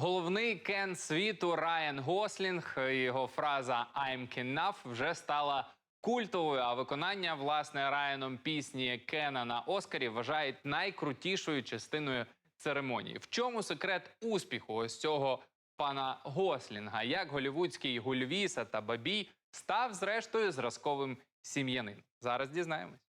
Головний кен світу Райан Гослінг. Його фраза «I'm enough» вже стала культовою. А виконання власне Райаном пісні Кена на Оскарі вважають найкрутішою частиною церемонії. В чому секрет успіху ось цього пана Гослінга? Як голівудський Гульвіса та Бабій став зрештою зразковим сім'янином? Зараз дізнаємось.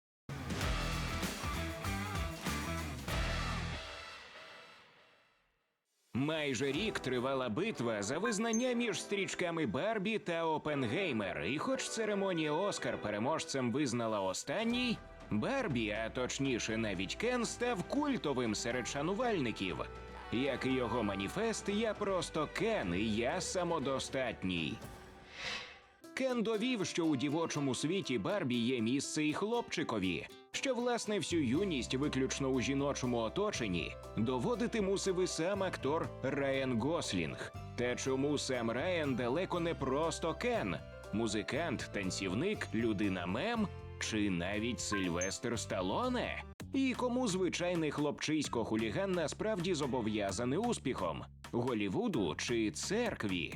Майже рік тривала битва за визнання між стрічками Барбі та Опенгеймер. І хоч церемонія Оскар переможцем визнала останній, Барбі, а точніше навіть Кен, став культовим серед шанувальників. Як і його маніфест, я просто Кен, і я самодостатній. Кен довів, що у дівочому світі Барбі є місце і хлопчикові, що власне всю юність виключно у жіночому оточенні доводити мусив і сам актор Райан Гослінг. Та чому сам Райан далеко не просто Кен, музикант, танцівник, людина мем чи навіть Сильвестр Сталоне? І кому звичайний хлопчисько хуліган насправді зобов'язаний успіхом Голівуду чи церкві?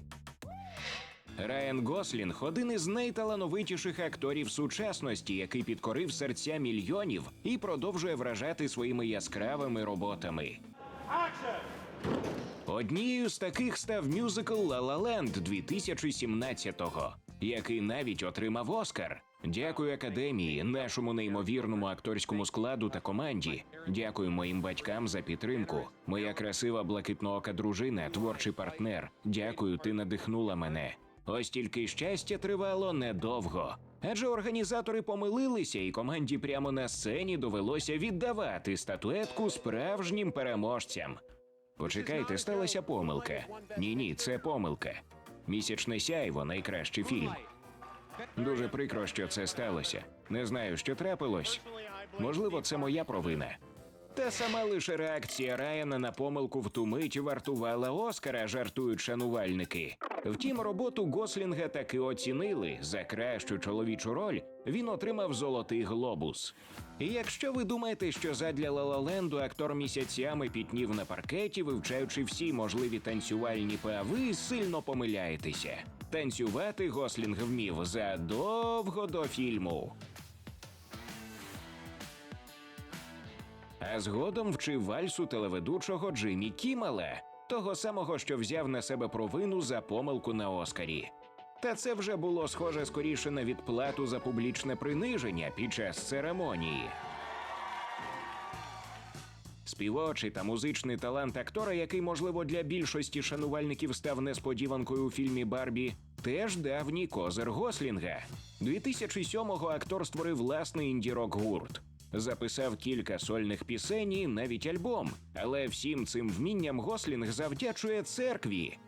Райан Гослінг один із найталановитіших акторів сучасності, який підкорив серця мільйонів і продовжує вражати своїми яскравими роботами. Однією з таких став мюзикл «Ла Ла Ленд» 2017-го, який навіть отримав Оскар. Дякую академії, нашому неймовірному акторському складу та команді. Дякую моїм батькам за підтримку. Моя красива блакитноока дружина, творчий партнер. Дякую, ти надихнула мене. Ось тільки щастя тривало недовго. Адже організатори помилилися, і команді прямо на сцені довелося віддавати статуетку справжнім переможцям. Почекайте, сталася помилка. Ні, ні, це помилка. Місячне сяйво найкращий фільм. Дуже прикро, що це сталося. Не знаю, що трапилось. Можливо, це моя провина. Та сама лише реакція Райана на помилку в ту мить вартувала Оскара, жартують шанувальники. Втім, роботу Гослінга таки оцінили. За кращу чоловічу роль він отримав золотий глобус. І якщо ви думаєте, що задля Лалаленду актор місяцями пітнів на паркеті, вивчаючи всі можливі танцювальні па, ви сильно помиляєтеся. Танцювати Гослінг вмів задовго до фільму. А згодом вчив вальсу телеведучого Джиммі Кімела, того самого, що взяв на себе провину за помилку на Оскарі. Та це вже було схоже скоріше на відплату за публічне приниження під час церемонії. Співочий та музичний талант актора, який, можливо, для більшості шанувальників став несподіванкою у фільмі Барбі, теж давній козир Гослінга. 2007-го актор створив власний інді-рок гурт. Записав кілька сольних пісень і навіть альбом, але всім цим вмінням Гослінг завдячує церкві.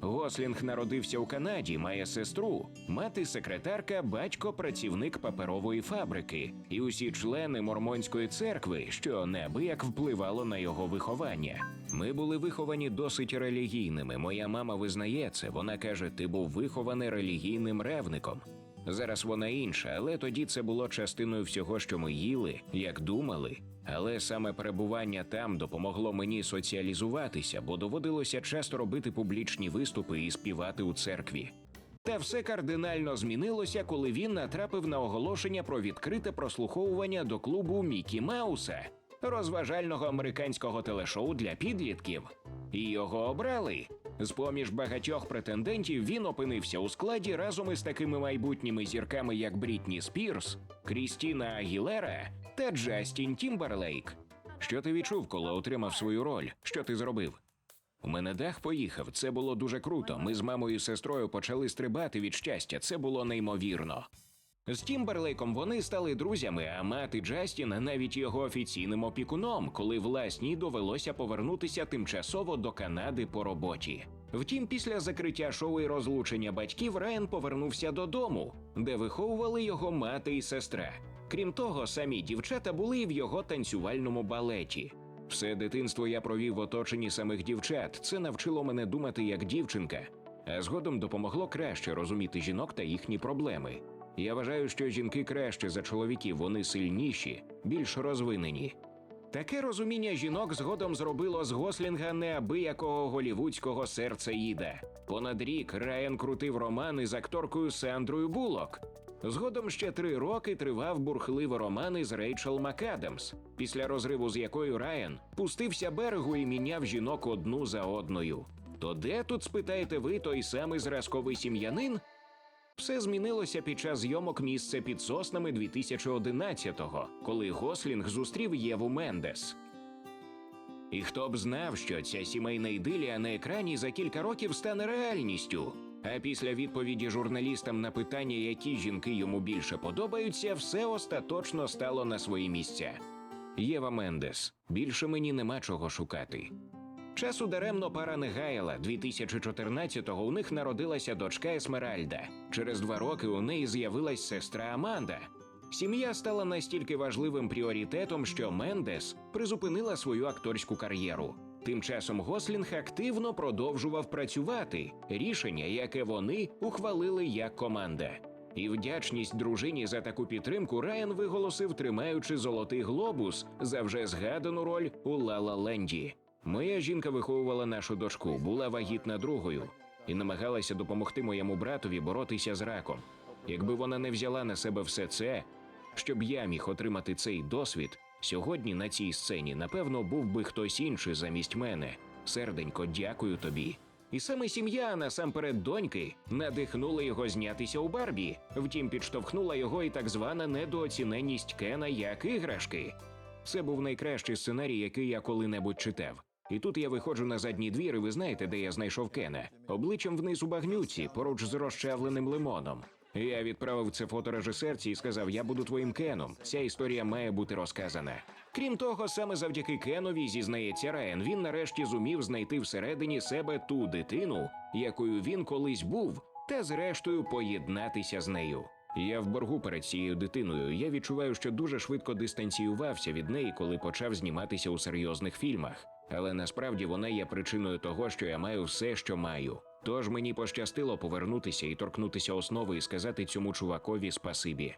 Гослінг народився у Канаді, має сестру, мати секретарка, батько працівник паперової фабрики, і усі члени мормонської церкви, що неабияк впливало на його виховання. Ми були виховані досить релігійними. Моя мама визнає це. Вона каже: ти був вихований релігійним ревником. Зараз вона інша, але тоді це було частиною всього, що ми їли, як думали. Але саме перебування там допомогло мені соціалізуватися, бо доводилося часто робити публічні виступи і співати у церкві. Та все кардинально змінилося, коли він натрапив на оголошення про відкрите прослуховування до клубу Мікі Мауса, розважального американського телешоу для підлітків. І його обрали. З поміж багатьох претендентів він опинився у складі разом із такими майбутніми зірками, як Брітні Спірс, Крістіна Агілера та Джастін Тімберлейк. Що ти відчув, коли отримав свою роль? Що ти зробив? У мене дах поїхав. Це було дуже круто. Ми з мамою і сестрою почали стрибати від щастя. Це було неймовірно. З Тімберлейком вони стали друзями, а мати Джастіна навіть його офіційним опікуном, коли власній довелося повернутися тимчасово до Канади по роботі. Втім, після закриття шоу і розлучення батьків Райан повернувся додому, де виховували його мати і сестра. Крім того, самі дівчата були в його танцювальному балеті. Все дитинство я провів в оточенні самих дівчат. Це навчило мене думати як дівчинка, а згодом допомогло краще розуміти жінок та їхні проблеми. Я вважаю, що жінки краще за чоловіків, вони сильніші, більш розвинені. Таке розуміння жінок згодом зробило з Гослінга неабиякого голівудського серцеїда. Понад рік Райан крутив романи з акторкою Сандрою Булок. Згодом ще три роки тривав бурхливий роман із Рейчел МакАдамс, після розриву з якою Райан пустився берегу і міняв жінок одну за одною. То де тут спитаєте ви той самий зразковий сім'янин? Все змінилося під час зйомок місце під соснами 2011-го, коли Гослінг зустрів Єву Мендес. І хто б знав, що ця сімейна ідилія на екрані за кілька років стане реальністю. А після відповіді журналістам на питання, які жінки йому більше подобаються, все остаточно стало на свої місця. Єва Мендес. Більше мені нема чого шукати. Часу даремно пара не гаяла. 2014-го у них народилася дочка Есмеральда. Через два роки у неї з'явилась сестра Аманда. Сім'я стала настільки важливим пріоритетом, що Мендес призупинила свою акторську кар'єру. Тим часом Гослінг активно продовжував працювати рішення, яке вони ухвалили як команда. І вдячність дружині за таку підтримку Райан виголосив, тримаючи золотий глобус за вже згадану роль у Ла-Ла Ленді. Моя жінка виховувала нашу дочку, була вагітна другою і намагалася допомогти моєму братові боротися з раком. Якби вона не взяла на себе все це, щоб я міг отримати цей досвід, сьогодні на цій сцені, напевно, був би хтось інший замість мене. Серденько, дякую тобі. І саме сім'я, насамперед доньки, надихнула його знятися у Барбі. Втім, підштовхнула його і так звана недооціненість Кена як іграшки. Це був найкращий сценарій, який я коли-небудь читав. І тут я виходжу на задній двір, і ви знаєте, де я знайшов Кена. Обличчям вниз у багнюці, поруч з розчавленим лимоном. Я відправив це фото режисерці і сказав: Я буду твоїм Кеном. Ця історія має бути розказана. Крім того, саме завдяки Кенові, зізнається Райан, він нарешті зумів знайти всередині себе ту дитину, якою він колись був, та зрештою поєднатися з нею. Я в боргу перед цією дитиною. Я відчуваю, що дуже швидко дистанціювався від неї, коли почав зніматися у серйозних фільмах. Але насправді вона є причиною того, що я маю все, що маю. Тож мені пощастило повернутися і торкнутися основи і сказати цьому чувакові спасибі.